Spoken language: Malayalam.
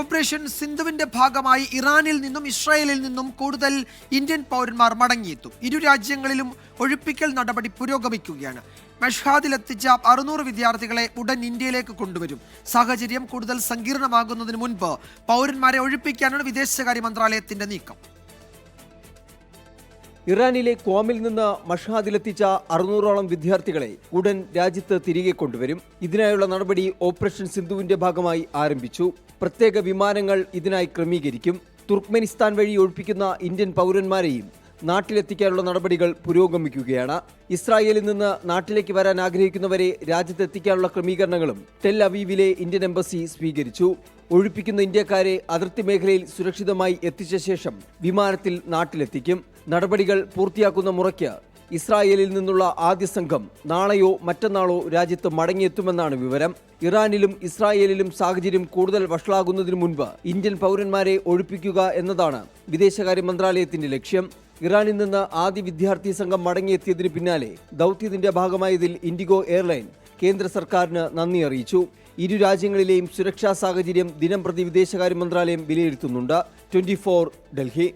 ഓപ്പറേഷൻ സിന്ധുവിന്റെ ഭാഗമായി ഇറാനിൽ നിന്നും ഇസ്രായേലിൽ നിന്നും കൂടുതൽ ഇന്ത്യൻ പൗരന്മാർ മടങ്ങിയെത്തും. ഇരു രാജ്യങ്ങളിലും ഒഴിപ്പിക്കൽ നടപടി പുരോഗമിക്കുകയാണ്. മെഷ്ഹാദിലെത്തിച്ച അറുന്നൂറ് വിദ്യാർത്ഥികളെ ഉടൻ ഇന്ത്യയിലേക്ക് കൊണ്ടുവരും. സാഹചര്യം കൂടുതൽ സങ്കീർണമാകുന്നതിന് മുൻപ് പൗരന്മാരെ ഒഴിപ്പിക്കാനാണ് വിദേശകാര്യ മന്ത്രാലയത്തിന്റെ നീക്കം. ഇറാനിലെ കോമിൽ നിന്ന് മഷാദിലെത്തിച്ച അറുന്നൂറോളം വിദ്യാർത്ഥികളെ ഉടൻ രാജ്യത്ത് തിരികെ കൊണ്ടുവരും. ഇതിനായുള്ള നടപടി ഓപ്പറേഷൻ സിന്ധുവിന്റെ ഭാഗമായി ആരംഭിച്ചു. പ്രത്യേക വിമാനങ്ങൾ ഇതിനായി ക്രമീകരിക്കും. തുർക്ക്മെനിസ്ഥാൻ വഴി ഒഴിപ്പിക്കുന്ന ഇന്ത്യൻ പൗരന്മാരെയും നാട്ടിലെത്തിക്കാനുള്ള നടപടികൾ പുരോഗമിക്കുകയാണ്. ഇസ്രായേലിൽ നിന്ന് നാട്ടിലേക്ക് വരാൻ ആഗ്രഹിക്കുന്നവരെ രാജ്യത്തെത്തിക്കാനുള്ള ക്രമീകരണങ്ങളും ടെൽ അവീവിലെ ഇന്ത്യൻ എംബസി സ്വീകരിച്ചു. ഒഴിപ്പിക്കുന്ന ഇന്ത്യക്കാരെ അതിർത്തി മേഖലയിൽ സുരക്ഷിതമായി എത്തിച്ച ശേഷം വിമാനത്തിൽ നാട്ടിലെത്തിക്കും. നടപടികൾ പൂർത്തിയാക്കുന്ന മുറയ്ക്ക് ഇസ്രായേലിൽ നിന്നുള്ള ആദ്യ സംഘം നാളെയോ മറ്റന്നാളോ രാജ്യത്ത് മടങ്ങിയെത്തുമെന്നാണ് വിവരം. ഇറാനിലും ഇസ്രായേലിലും സാഹചര്യം കൂടുതൽ വഷളാകുന്നതിന് മുൻപ് ഇന്ത്യൻ പൗരന്മാരെ ഒഴിപ്പിക്കുക എന്നതാണ് വിദേശകാര്യ മന്ത്രാലയത്തിന്റെ ലക്ഷ്യം. ഇറാനിൽ നിന്ന് ആദ്യ വിദ്യാർത്ഥി സംഘം മടങ്ങിയെത്തിയതിന് പിന്നാലെ ദൗത്യത്തിന്റെ ഭാഗമായതിൽ ഇൻഡിഗോ എയർലൈൻ കേന്ദ്ര സർക്കാരിന് നന്ദി അറിയിച്ചു. ഇരു രാജ്യങ്ങളിലെയും സുരക്ഷാ സാഹചര്യം ദിനം പ്രതി വിദേശകാര്യ മന്ത്രാലയം വിലയിരുത്തുന്നുണ്ട്. ട്വന്റി ഡൽഹി.